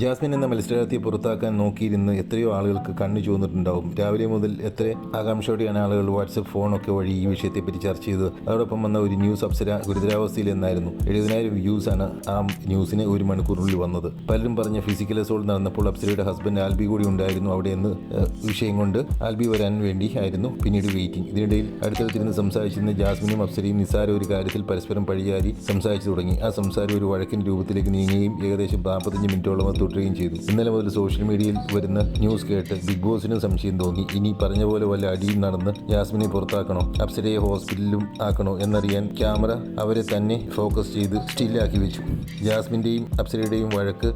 Jasmine എന്ന മത്സരാർത്ഥിയെ പുറത്താക്കാൻ നോക്കിയിരുന്ന് എത്രയോ ആളുകൾക്ക് കണ്ണു ചുവന്നിട്ടുണ്ടാവും. രാവിലെ മുതൽ എത്ര ആകാംക്ഷയോടെയാണ് ആളുകൾ വാട്സപ്പ് ഫോണൊക്കെ വഴി ഈ വിഷയത്തെപ്പറ്റി ചർച്ച ചെയ്തത്? അതോടൊപ്പം വന്ന ഒരു ന്യൂസ് അപ്സര ഗുരുതരാവസ്ഥയിൽ എന്നായിരുന്നു. എഴുപതിനായിരം വ്യൂസ് ആണ് ആ ന്യൂസിന് ഒരു മണിക്കൂറിനുള്ളിൽ വന്നത്. പലരും പറഞ്ഞ ഫിസിക്കൽ അസോൾട്ട് നടന്നപ്പോൾ അപ്സരയുടെ ഹസ്ബൻഡ് ആൽബി കൂടി ഉണ്ടായിരുന്നു അവിടെ എന്ന് വിഷയം കൊണ്ട് ആൽബി വരാൻ വേണ്ടി ആയിരുന്നു പിന്നീട് വെയിറ്റിംഗ് ഇതിനിടയിൽ അടുത്തടുത്തിരുന്ന് സംസാരിച്ചിരുന്ന ജാസ്മിനും അപ്സരയും നിസാര ഒരു കാര്യത്തിൽ പരസ്പരം പഴിയാരി സംസാരിച്ചു തുടങ്ങി. ആ സംസാരം ഒരു വഴക്കിന്റെ രൂപത്തിലേക്ക് നീങ്ങുകയും ഏകദേശം നാൽപ്പത്തഞ്ച് മിനിറ്റോളം തുടരുകയും ചെയ്തു. ഇന്നലെ മുതൽ സോഷ്യൽ മീഡിയയിൽ വരുന്ന ന്യൂസ് കേട്ട് ബിഗ് ബോസിന് സംശയം തോന്നി. ഇനി പറഞ്ഞ പോലെ വല്ല അടിയും നടന്ന് യാസ്മിനെ പുറത്താക്കണോ? അപ്സരയെ ഹോസ്പിറ്റലിലും ആക്കണോ? എന്നറിയാൻ ക്യാമറ അവരെ തന്നെ ഫോക്കസ് ചെയ്ത് സ്റ്റില്ലാക്കി വെച്ചു. യാസ്മിന്റെയും അപ്സരയുടെയും വഴക്ക്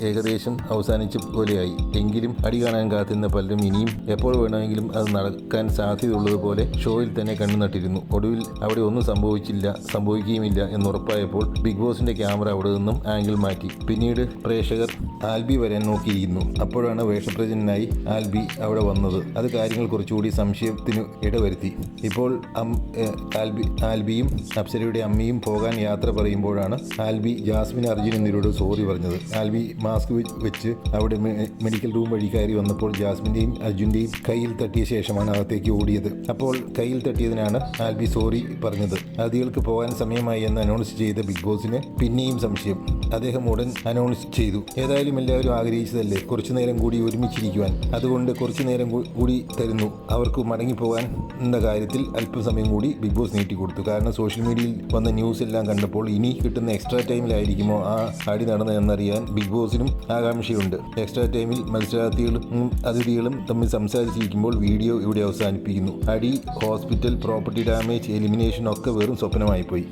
ഏകദേശം അവസാനിച്ച പോലെയായി. എങ്കിലും അടി കാണാൻ കാത്തിരുന്ന പലരും ഇനിയും എപ്പോൾ വേണമെങ്കിലും അത് നടക്കാൻ സാധ്യതയുള്ളതുപോലെ ഷോയിൽ തന്നെ കണ്ണു നട്ടിരുന്നു. ഒടുവിൽ അവിടെ ഒന്നും സംഭവിച്ചില്ല സംഭവിക്കുകയുമില്ല എന്നുറപ്പായപ്പോൾ ബിഗ് ബോസിന്റെ ക്യാമറ അവിടെ നിന്നും ആംഗിൾ മാറ്റി. പിന്നീട് പ്രേക്ഷകർ ആൽബി വരാൻ നോക്കിയിരിക്കുന്നു. അപ്പോഴാണ് വേഷപ്രചനായി ആൽബി അവിടെ വന്നത്. അത് കാര്യങ്ങൾ കുറച്ചുകൂടി സംശയത്തിന് ഇടവരുത്തി. ഇപ്പോൾ ആൽബി ആൽബിയും അപ്സരയുടെ അമ്മയും പോകാൻ യാത്ര പറയുമ്പോഴാണ് ആൽബി ജാസ്മിൻ അർജുൻ എന്നിവരോട് സോറി പറഞ്ഞത്. ആൽബി മാസ്ക് വെച്ച് അവിടെ മെഡിക്കൽ റൂം വഴി കയറി വന്നപ്പോൾ ജാസ്മിന്റെയും അർജുന്റെയും കയ്യിൽ തട്ടിയ ശേഷമാണ് അകത്തേക്ക് ഓടിയത്. അപ്പോൾ കയ്യിൽ തട്ടിയതിനാണ് ആൽബി സോറി പറഞ്ഞത്. അതികൾക്ക് പോകാൻ സമയമായി എന്ന് അനൗൺസ് ചെയ്ത ബിഗ് ബോസിന് പിന്നെയും സംശയം. അദ്ദേഹം ഉടൻ അനൗൺസ് ചെയ്തു. ഏതായാലും എല്ലാവരും ആഗ്രഹിച്ചതല്ലേ? കുറച്ചു നേരം കൂടി ഒരുമിച്ചിരിക്കുവാൻ. അതുകൊണ്ട് കുറച്ചു നേരം കൂടി തരുന്നു. അവർക്ക് മടങ്ങിപ്പോകാൻ എന്ന കാര്യത്തിൽ അല്പസമയം കൂടി ബിഗ് ബോസ് നീട്ടിക്കൊടുത്തു. കാരണം സോഷ്യൽ മീഡിയയിൽ വന്ന ന്യൂസ് എല്ലാം കണ്ടപ്പോൾ ഇനി കിട്ടുന്ന എക്സ്ട്രാ ടൈമിലായിരിക്കുമോ ആ അടി നടന്നതെന്നറിയാൻ ബിഗ് ബോസിനും ആകാംക്ഷയുണ്ട്. എക്സ്ട്രാ ടൈമിൽ മത്സരാർത്ഥികളും അതിഥികളും തമ്മിൽ സംസാരിച്ചിരിക്കുമ്പോൾ വീഡിയോ ഇവിടെ അവസാനിപ്പിക്കുന്നു. അടി ഹോസ്പിറ്റൽ പ്രോപ്പർട്ടി ഡാമേജ് എലിമിനേഷൻ ഒക്കെ വെറും സ്വപ്നമായിപ്പോയി.